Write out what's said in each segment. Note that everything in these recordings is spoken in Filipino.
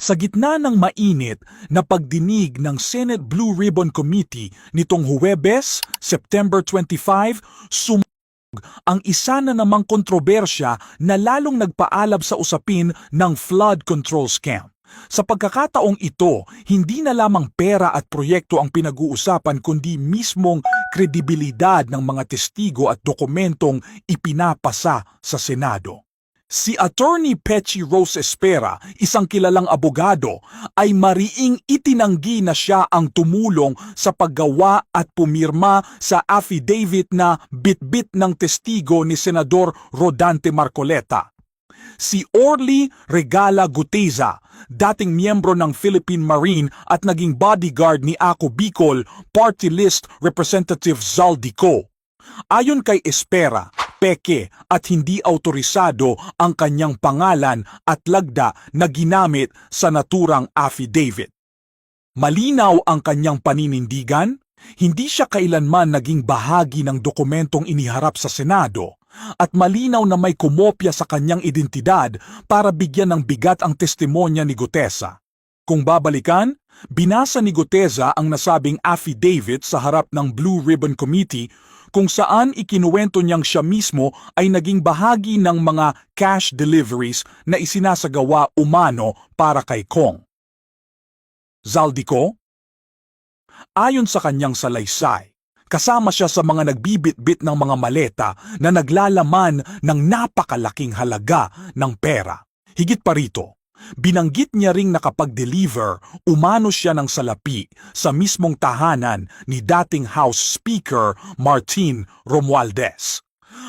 Sa gitna ng mainit na pagdinig ng Senate Blue Ribbon Committee nitong Huwebes, September 25, sum ang isa na namang kontrobersya na lalong nagpaalab sa usapin ng flood control scam. Sa pagkakataong ito, hindi na lamang pera at proyekto ang pinag-uusapan kundi mismong kredibilidad ng mga testigo at dokumentong ipinapasa sa Senado. Si Attorney Pechi Rose Espera, isang kilalang abogado, ay mariing itinanggi na siya ang tumulong sa paggawa at pumirma sa affidavit na bitbit ng testigo ni Senador Rodante Marcoleta. Si Orly Regala Guteza, dating miyembro ng Philippine Marine at naging bodyguard ni Ako Bicol Party List Representative Zaldico. Ayon kay Espera, peke at hindi autorisado ang kanyang pangalan at lagda na ginamit sa naturang affidavit. Malinaw ang kanyang paninindigan, hindi siya kailanman naging bahagi ng dokumentong iniharap sa Senado at malinaw na may kumopya sa kanyang identidad para bigyan ng bigat ang testimonya ni Gutesa. Kung babalikan, binasa ni Guteza ang nasabing affidavit sa harap ng Blue Ribbon Committee kung saan ikinuwento niyang siya mismo ay naging bahagi ng mga cash deliveries na isinasagawa umano para kay Kong. Zaldico? Ayon sa kanyang salaysay, kasama siya sa mga nagbibit-bit ng mga maleta na naglalaman ng napakalaking halaga ng pera. Higit pa rito, binanggit niya ring nakapag-deliver umano siya ng salapi sa mismong tahanan ni dating House Speaker Martin Romualdez.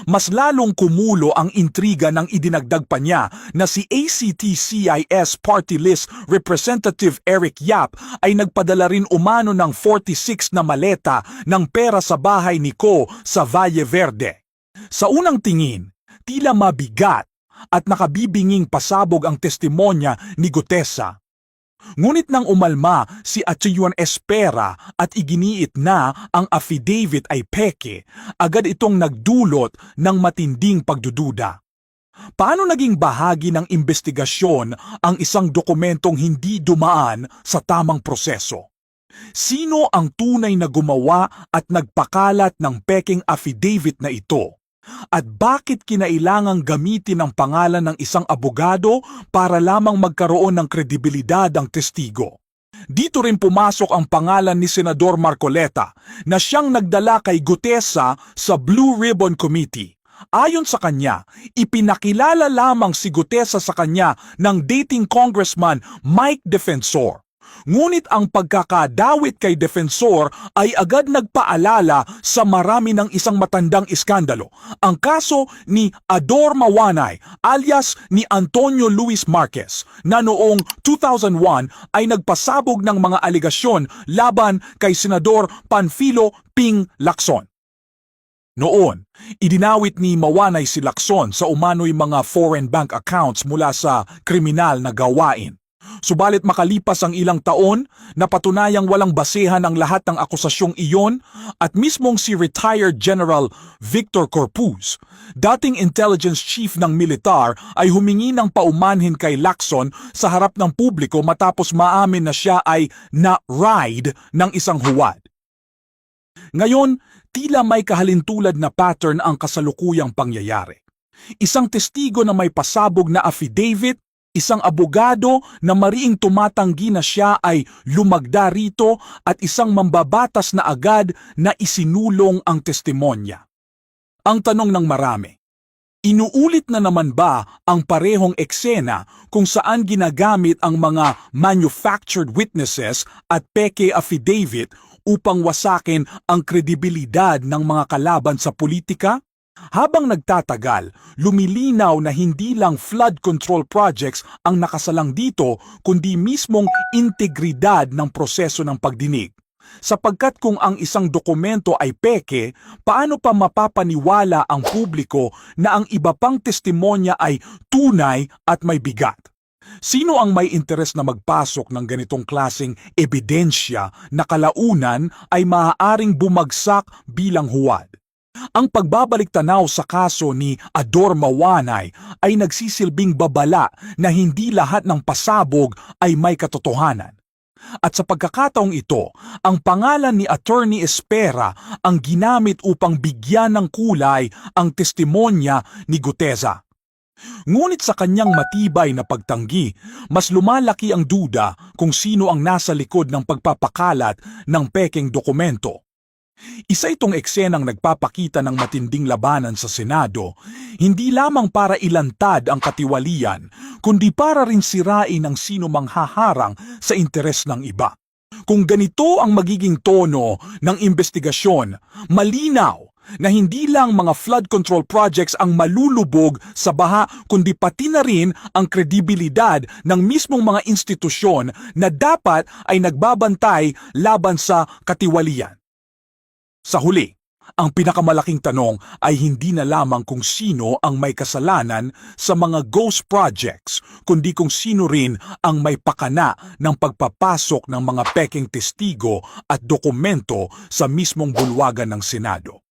Mas lalong kumulo ang intriga ng idinagdag pa niya na si ACT-CIS Party List Representative Eric Yap ay nagpadala rin umano ng 46 na maleta ng pera sa bahay ni Ko sa Valle Verde. Sa unang tingin, tila mabigat at nakabibinging pasabog ang testimonya ni Gutesa. Ngunit nang umalma si Atiyuan Espera at iginiit na ang affidavit ay peke, agad itong nagdulot ng matinding pagdududa. Paano naging bahagi ng investigasyon ang isang dokumentong hindi dumaan sa tamang proseso? Sino ang tunay na gumawa at nagpakalat ng peking affidavit na ito? At bakit kinailangang gamitin ang pangalan ng isang abogado para lamang magkaroon ng kredibilidad ang testigo? Dito rin pumasok ang pangalan ni Senador Marcoleta na siyang nagdala kay Gutesa sa Blue Ribbon Committee. Ayon sa kanya, ipinakilala lamang si Gutesa sa kanya ng dating congressman Mike Defensor. Ngunit ang pagkakadawit kay Defensor ay agad nagpaalala sa marami ng isang matandang iskandalo. Ang kaso ni Ador Mawanay alias ni Antonio Luis Marquez na noong 2001 ay nagpasabog ng mga aligasyon laban kay Senador Panfilo Ping Lacson. Noon, idinawit ni Mawanay si Lacson sa umano'y mga foreign bank accounts mula sa kriminal na gawain. Subalit makalipas ang ilang taon, napatunayang walang basehan ang lahat ng akusasyong iyon at mismong si retired General Victor Corpus, dating intelligence chief ng militar ay humingi ng paumanhin kay Lacson sa harap ng publiko matapos maamin na siya ay na-ride ng isang huwad. Ngayon, tila may kahalintulad na pattern ang kasalukuyang pangyayari. Isang testigo na may pasabog na affidavit, isang abogado na mariing tumatanggi na siya ay lumagda rito at isang mambabatas na agad na isinulong ang testimonya. Ang tanong ng marami, Inuulit na naman ba ang parehong eksena kung saan ginagamit ang mga manufactured witnesses at peke affidavit upang wasakin ang kredibilidad ng mga kalaban sa politika? Habang nagtatagal, lumilinaw na hindi lang flood control projects ang nakasalang dito kundi mismong integridad ng proseso ng pagdinig. Sapagkat kung ang isang dokumento ay peke, paano pa mapapaniwala ang publiko na ang iba pang testimonya ay tunay at may bigat? Sino ang may interes na magpasok ng ganitong klasing ebidensya na kalaunan ay maaaring bumagsak bilang huwad? Ang pagbabalik tanaw sa kaso ni Ador Mawanay ay nagsisilbing babala na hindi lahat ng pasabog ay may katotohanan. At sa pagkakataong ito, ang pangalan ni Attorney Espera ang ginamit upang bigyan ng kulay ang testimonya ni Guteza. Ngunit sa kanyang matibay na pagtanggi, mas lumalaki ang duda kung sino ang nasa likod ng pagpapakalat ng pekeng dokumento. Isa itong eksenang nagpapakita ng matinding labanan sa Senado, hindi lamang para ilantad ang katiwalian, kundi para rin sirain ang sino mang haharang sa interes ng iba. Kung ganito ang magiging tono ng investigasyon, malinaw na hindi lang mga flood control projects ang malulubog sa baha kundi pati na rin ang kredibilidad ng mismong mga institusyon na dapat ay nagbabantay laban sa katiwalian. Sa huli, ang pinakamalaking tanong ay hindi na lamang kung sino ang may kasalanan sa mga ghost projects, kundi kung sino rin ang may pakana ng pagpapasok ng mga peking testigo at dokumento sa mismong bulwagan ng Senado.